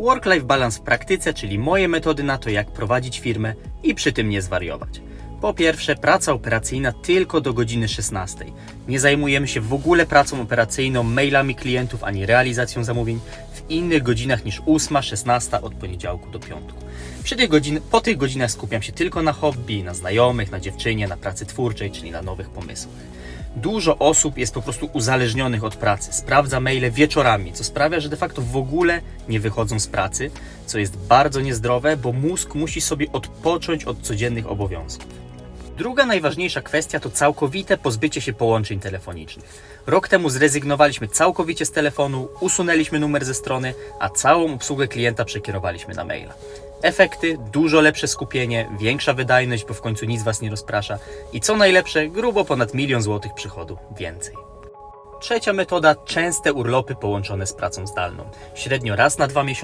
Work-life balance w praktyce, czyli moje metody na to, jak prowadzić firmę i przy tym nie zwariować. Po pierwsze, praca operacyjna tylko do godziny 16. Nie zajmujemy się w ogóle pracą operacyjną, mailami klientów ani realizacją zamówień w innych godzinach niż 8, 16 od poniedziałku do piątku. Przy tych godzin, po tych godzinach skupiam się tylko na hobby, na znajomych, na dziewczynie, na pracy twórczej, czyli na nowych pomysłach. Dużo osób jest po prostu uzależnionych od pracy. Sprawdza maile wieczorami, co sprawia, że de facto w ogóle nie wychodzą z pracy, co jest bardzo niezdrowe, bo mózg musi sobie odpocząć od codziennych obowiązków. Druga najważniejsza kwestia to całkowite pozbycie się połączeń telefonicznych. Rok temu zrezygnowaliśmy całkowicie z telefonu, usunęliśmy numer ze strony, a całą obsługę klienta przekierowaliśmy na maila. Efekty, dużo lepsze skupienie, większa wydajność, bo w końcu nic Was nie rozprasza i co najlepsze, grubo ponad milion złotych przychodu więcej. Trzecia metoda, częste urlopy połączone z pracą zdalną. Średnio raz na dwa miesiące